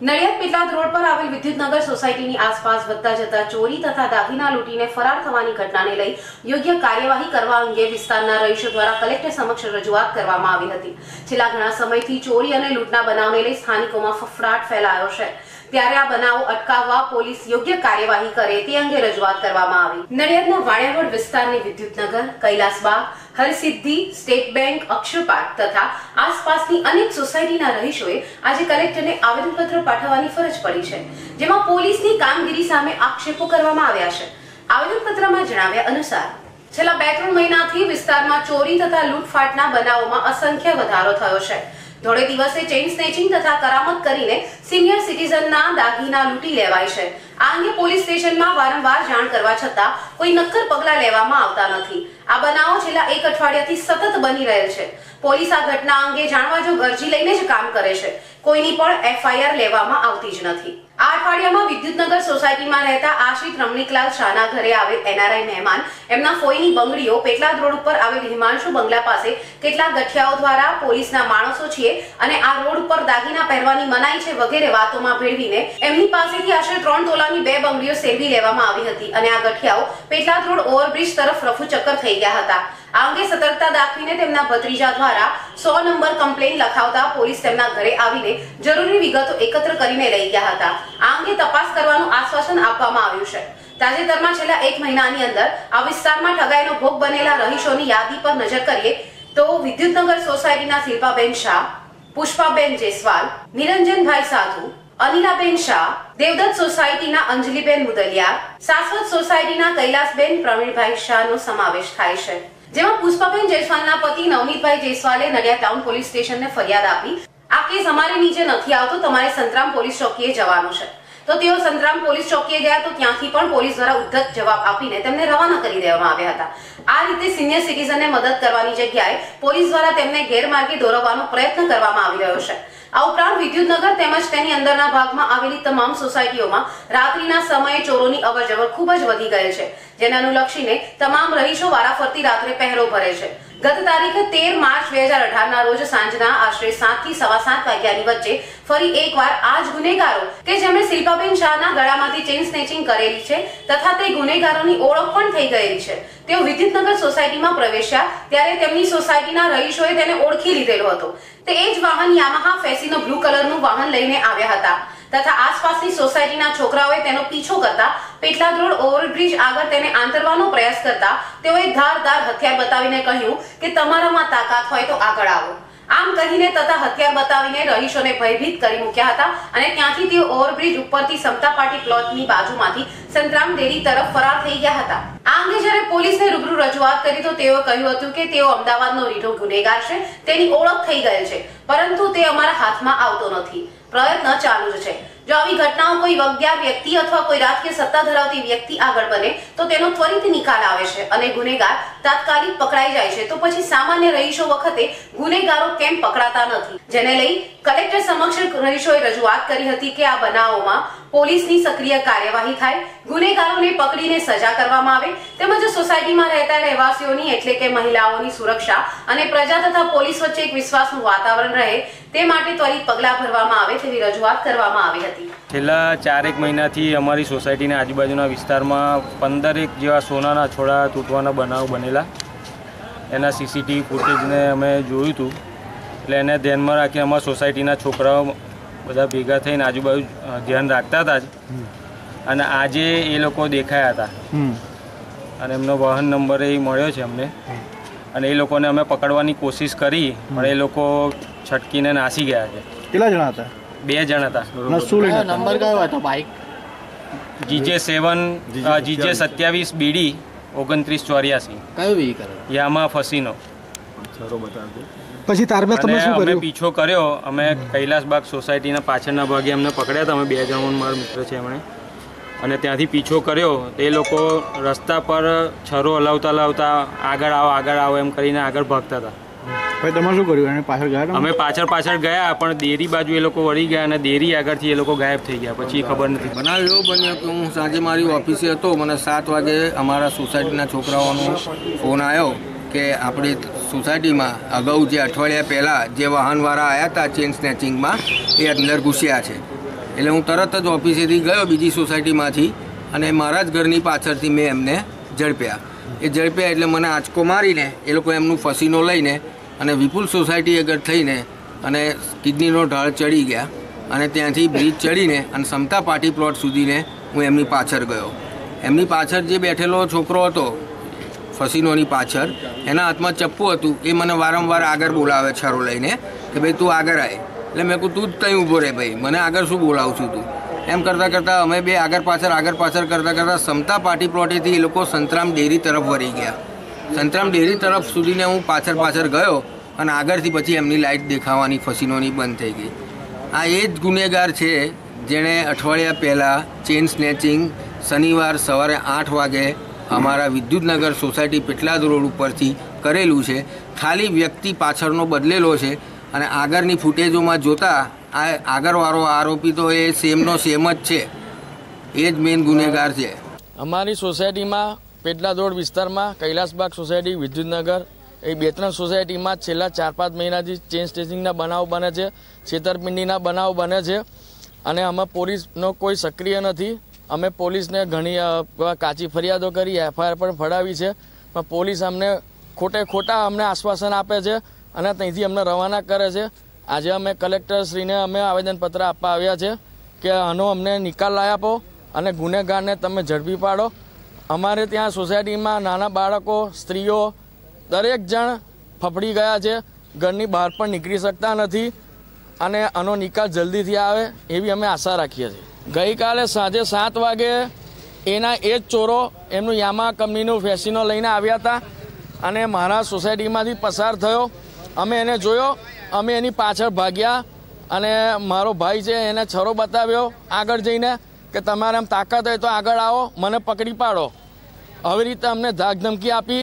Nadiad Petlad road પર આવેલ વિદ્યુતનગર સોસાયટીની આસપાસ વધતા જતા ચોરી તથા દાગીના લૂંટીને ફરાર થવાની ઘટનાને લઈ યોગ્ય કાર્યવાહી કરવા અંગે વિસ્તારના રહીશો દ્વારા કલેક્ટર સમક્ષ રજૂઆત કરવામાં આવી હતી. છેલ્લા ઘણા સમયથી ચોરી અને લૂંટના બનાવને લઈ સ્થાનિકોમાં ફફડાટ ફેલાયો છે. ત્યારે આ બનાવો અટકાવવા પોલીસ યોગ્ય કાર્યવાહી કરે તે અંગે રજૂઆત કરવામાં આવી. નડિયાદના વાણિયાવડ વિસ્તારની વિદ્યુતનગર, કૈલાસબાગ હરસિદ્ધિ, સ્ટેટ બેંક અક્ષરપાટ તથા આસપાસની અનેક સોસાયટીના રહીશોએ આજે કલેક્ટરને આવેદનપત્ર પાઠવવાની ફરજ પડી છે, જેમાં પોલીસની કામગીરી સામે આક્ષેપો કરવામાં આવ્યા છે. આવેદનપત્રમાં જણાવ્યા અનુસાર, છેલ્લા બે ત્રણ મહિનાથી વિસ્તારમાં ચોરી તથા લૂંટફાટના બનાવોમાં અસંખ્ય વધારો થયો છે. ધોળે દિવસે ચેઇન સ્નેચિંગ તથા કરામત કરીને સિનિયર સિટીઝનના દાગીના લૂંટી લેવાય છે. આ અંગે પોલીસ સ્ટેશનમાં વારંવાર જાણ કરવા છતાં કોઈ નક્કર પગલાં લેવામાં આવતા નથી. આ બનાવો છેલ્લા એક અઠવાડિયાથી સતત બની રહેલ છે. પોલીસ આ ઘટના અંગે જાણવા જો અરજી લઈને જ કામ કરે છે. કોઈની પણ એફઆઈઆર લેવામાં આવતી જ નથી. આ અઠવાડિયામાં વિદ્યુતનગર સોસાયટીમાં રહેતા આશ્રિત રમણીકલાલ શાહના ઘરે આવેલ એનઆરઆઈ મહેમાન. એમના ફોઈની બંગડીઓ પેટલાદ રોડ ઉપર આવેલ હિમાંશુ બંગલા પાસે. કેટલાક ગઠિયાઓ દ્વારા પોલીસના માણસો છીએ અને આ રોડ ઉપર દાગીના પહેરવાની મનાઈ છે વગેરે વાતોમાં ભેળવીને એમની પાસેથી આશરે ત્રણ તોલાની બે બંગડીઓ સેરવી લેવામાં આવી હતી અને આ ગઠિયાઓ પેટલાદ રોડ ઓવરબ્રિજ તરફ રફુ ચક્કર થઈ ગયા હતા. આ અંગે સતર્કતા દાખવીને તેમના ભત્રીજા દ્વારા સો નંબર કમ્પ્લેન લખાવતા પોલીસ તેમના ઘરે આવીને જરૂરી વિગતો એકત્ર કરીને લઈ ગયા હતા. આ તપાસ કરવાનું આશ્વાસન આપવામાં આવ્યું છે. તાજેતરમાં છેલ્લા એક મહિનાની અંદર આ વિસ્તારમાં ઠગાઈનો ભોગ બનેલા રહીશોની યાદી પર નજર કરીએ તો વિદ્યુતનગર સોસાયટીના શિલ્પાબેન શાહ, પુષ્પાબેન જેસવાલ નિરંજનભાઈ સાધુ, અનિલાબેન શાહ, દેવદત્ત સોસાયટીના અંજલિબેન મુદલિયા શાશ્વત સોસાયટીના કૈલાસબેન પ્રવીણભાઈ શાહનો સમાવેશ થાય છે. જેમાં પુષ્પાબેન જયસ્વાલના પતિ નવનીતભાઈ જયસ્વાલે નડિયા ટાઉન પોલીસ સ્ટેશનને ફરિયાદ આપી આ કેસ અમારી નીચે નથી આવતો, તમારે સંતરામ પોલીસ ચોકીએ જવાનું છે. તો તેઓ સંતરામ પોલીસ ચોકીએ ગયા તો ત્યાંથી પણ પોલીસ દ્વારા ઉદ્ધત જવાબ આપીને તેમને રવાના કરી દેવામાં આવ્યા હતા. આ રીતે સિનિયર સિટીઝનને મદદ કરવાની જગ્યાએ પોલીસ દ્વારા તેમને ગેરમાર્ગે દોરવવાનો પ્રયત્ન કરવામાં આવી રહ્યો છે. આ ઉપરાંત વિદ્યુતનગર તેમજ તેની અંદરના ભાગમાં આવેલી તમામ સોસાયટીઓમાં રાત્રિના સમયે ચોરોની અવરજવર ખૂબ જ વધી ગઈ છે, જેને અનુલક્ષીને તમામ રહીશો વારાફરતી રાત્રે પહેરો ભરે છે. ગત તારીખ તેર માર્ચ બે હજાર અઢારના રોજ સાંજના આશરે સાતથી સવા સાત વાગ્યાની વચ્ચે ફરી એકવાર આ જ ગુનેગારો કે જેમણે શિલ્પાબેન શાહના ગળામાંથી ચેઇન સ્નેચિંગ કરેલી છે તથા તે ગુનેગારોની ઓળખ પણ થઈ ગયેલી છે. તેઓ વિદ્યુતનગર સોસાયટીમાં પ્રવેશ્યા ત્યારે તેમની સોસાયટીના રહીશોએ તેને ઓળખી લીધેલો હતો. તે એ જ વાહન યામાહા ફેસીનો બ્લુ કલરનું વાહન લઈને આવ્યા હતા તથા આસપાસની સોસાયટીના છોકરાઓએ તેનો પીછો કરતા પેટલાદ રોડ ઓવરબ્રિજ આગળ તેને આંતરવાનો પ્રયાસ કરતા તેઓએ ધારદાર હથિયાર બતાવીને કહ્યું કે તમારામાં તાકાત હોય તો આગળ આવો. આમ કહીને તથા હથિયાર બતાવીને રહીશોને ભયભીત કરી મૂક્યા હતા અને ત્યાંથી તેઓ ઓવરબ્રિજ ઉપરથી સમતા પાટી પ્લોટની બાજુમાંથી સંતરામ ડેરી તરફ ફરાર થઈ ગયા હતા. આ અંગે જ્યારે પોલીસને રૂબરૂ રજૂઆત કરી તો તેઓ કહ્યું હતું કે તેઓ અમદાવાદનો રીઢો ગુનેગાર છે, તેની ઓળખ થઈ ગયેલ છે, પરંતુ તે અમારા હાથમાં આવતો નથી. પ્રયત્ન ચાલુ જ છે. જો આવી ઘટનાઓ કોઈ વગ્યા વ્યક્તિ અથવા કોઈ રાજકીય સત્તા ધરાવતી વ્યક્તિ આગળ બને તો તેનો ત્વરિત નિકાલ આવે છે અને ગુનેગાર તાત્કાલિક પકડાઈ જાય છે. તો પછી સામાન્ય રહીશો વખતે ગુનેગારો કેમ પકડાતા નથી? જેને લઈ કલેક્ટર સમક્ષ રહીશોએ રજૂઆત કરી હતી કે આ બનાવોમાં પોલીસની સક્રિય કાર્યવાહી થાય, ગુનેગારોને પકડીને સજા કરવામાં આવે, તેમજ સોસાયટીમાં રહેતા રહેવાસીઓની એટલે કે મહિલાઓની સુરક્ષા અને પ્રજા તથા પોલીસ વચ્ચે એક વિશ્વાસનું વાતાવરણ રહે, તે માટે ત્વરિત પગલાં ભરવામાં આવે તેવી રજૂઆત કરવામાં આવી હતી. છેલ્લા ચારેક મહિનાથી અમારી સોસાયટીના આજુબાજુના વિસ્તારમાં પંદરેક જેવા સોનાના છોડા તૂટવાના બનાવ બનેલા. એના સીસીટીવી ફૂટેજને અમે જોયું હતું. એટલે એને ધ્યાનમાં રાખી અમારા સોસાયટીના છોકરાઓ બધા ભેગા થઈને આજુબાજુ ધ્યાન રાખતા હતા જ. અને આજે એ લોકો દેખાયા હતા. અને એમનો વાહન નંબર એ મળ્યો છે અમને. અને એ લોકોને અમે પકડવાની કોશિશ કરી પણ એ લોકો છટકીને નાસી ગયા છે. કેટલા જણા હતા? બે જણા હતા. નંબર કયો હતો બાઇક જીજે સેવન જીજે સત્યાવીસ. બીડી ઓગણત્રીસ ચોર્યાસી. કયો વ્હીકલ યામાં ફસીનો. પછી ત્યારબાદ તમે શું કર્યું? પીછો કર્યો. અમે કૈલાસબાગ સોસાયટીના પાછળના ભાગે અમને પકડ્યા હતા. અમે બે જણ મારા મિત્ર છે એમણે. અને ત્યાંથી પીછો કર્યો. તે લોકો રસ્તા પર છરો હલાવતા હલાવતા આગળ આવો આગળ આવો એમ કરીને આગળ ભાગતા હતા. ભાઈ તમે શું કર્યું? એને પાછળ ગયા અમે પાછળ પાછળ ગયા પણ દેરી બાજુ એ લોકો વળી ગયા અને દેરી આગળથી એ લોકો ગાયબ થઈ ગયા. પછી ખબર નથી. બનાવ એવો બન્યો કે હું સાંજે મારી ઓફિસે હતો. મને સાત વાગે અમારા સોસાયટીના છોકરાઓનો ફોન આવ્યો કે આપણી સોસાયટીમાં અગાઉ જે અઠવાડિયા પહેલાં જે વાહનવાળા આવ્યા હતા ચેન સ્નેચિંગમાં, એ અંદર ઘૂસ્યા છે. એટલે હું તરત જ ઓફિસેથી ગયો બીજી સોસાયટીમાંથી અને મારા જ ઘરની પાછળથી મેં એમને ઝડપ્યા. એ ઝડપ્યા એટલે મને આંચકો મારીને એ લોકો એમનું ફસીનો લઈને અને વિપુલ સોસાયટી આગળ થઈને અને કિડનીનો ઢાળ ચડી ગયા અને ત્યાંથી બ્રિજ ચડીને અને સમતા પાર્ટી પ્લોટ સુધીને હું એમની પાછળ ગયો. એમની પાછળ જે બેઠેલો છોકરો હતો ફસીનોની પાછળ. એના હાથમાં ચપ્પુ હતું. એ મને વારંવાર આગળ બોલાવે છરો લઈને કે ભાઈ તું આગળ આય. એટલે મેં કહું તું જ ત્યાં ઊભો રહે ભાઈ. મને આગળ શું બોલાવું છું તું? એમ કરતાં કરતાં અમે બે આગળ પાછળ આગળ પાછળ કરતાં કરતાં સમતા પાર્ટી પ્લોટેથી એ લોકો સંતરામ ડેરી તરફ વળી ગયા. સંતરામ ડેરી તરફ સુધીને હું પાછળ પાછળ ગયો અને આગળથી પછી એમની લાઇટ દેખાવાની ફસીનોની બંધ થઈ ગઈ. આ એ જ ગુનેગાર છે જેણે અઠવાડિયા પહેલાં ચેઇન સ્નેચિંગ શનિવાર સવારે આઠ વાગે અમારા વિદ્યુતનગર સોસાયટી પેટલાદ રોડ ઉપરથી કરેલું છે. ખાલી વ્યક્તિ પાછળનો બદલેલો છે અને આગળની ફૂટેજોમાં જોતા આ આગળવાળો આરોપી તો એ સેમનો સેમ જ છે. એ જ મેઇન ગુનેગાર છે. અમારી સોસાયટીમાં પેટલા રોડ વિસ્તારમાં કૈલાસબાગ સોસાયટી, વિદ્યુતનગર, એ બે ત્રણ સોસાયટીમાં છેલ્લા ચાર પાંચ મહિનાથી ચેન સ્ટેચિંગના બનાવ બને છે, છેતરપિંડીના બનાવ બને છે અને આમાં પોલીસનો કોઈ સક્રિય નથી. અમે પોલીસને ઘણી કાચી ફરિયાદો કરી, એફઆઈઆર પણ ફડાવી છે. પણ પોલીસ અમને ખોટે ખોટા અમને આશ્વાસન આપે છે અને ત્યાંથી અમને રવાના કરે છે. આજે અમે કલેક્ટરશ્રીને અમે આવેદનપત્ર આપવા આવ્યા છે કે આનો અમને નિકાલ લાવી આપો અને ગુનેગારને તમે ઝડપી પાડો. અમારે ત્યાં સોસાયટીમાં નાના બાળકો, સ્ત્રીઓ, દરેક જણ ફફડી ગયા છે. ઘરની બહાર પણ નીકળી શકતા નથી અને આનો નિકાલ જલ્દીથી આવે એવી અમે આશા રાખીએ છીએ. ગઈકાલે સાંજે સાત વાગે એના એ જ ચોરો એમનું યામા કંપનીનું ફેસિનો લઈને આવ્યા હતા અને મારા સોસાયટીમાંથી પસાર થયો. અમે એને જોયો, અમે એની પાછળ ભાગ્યા અને મારો ભાઈ છે એને છરો બતાવ્યો આગળ જઈને કે તમારે આમ તાકાત હોય તો આગળ આવો, મને પકડી પાડો. આવી રીતે અમને ધાક ધમકી આપી.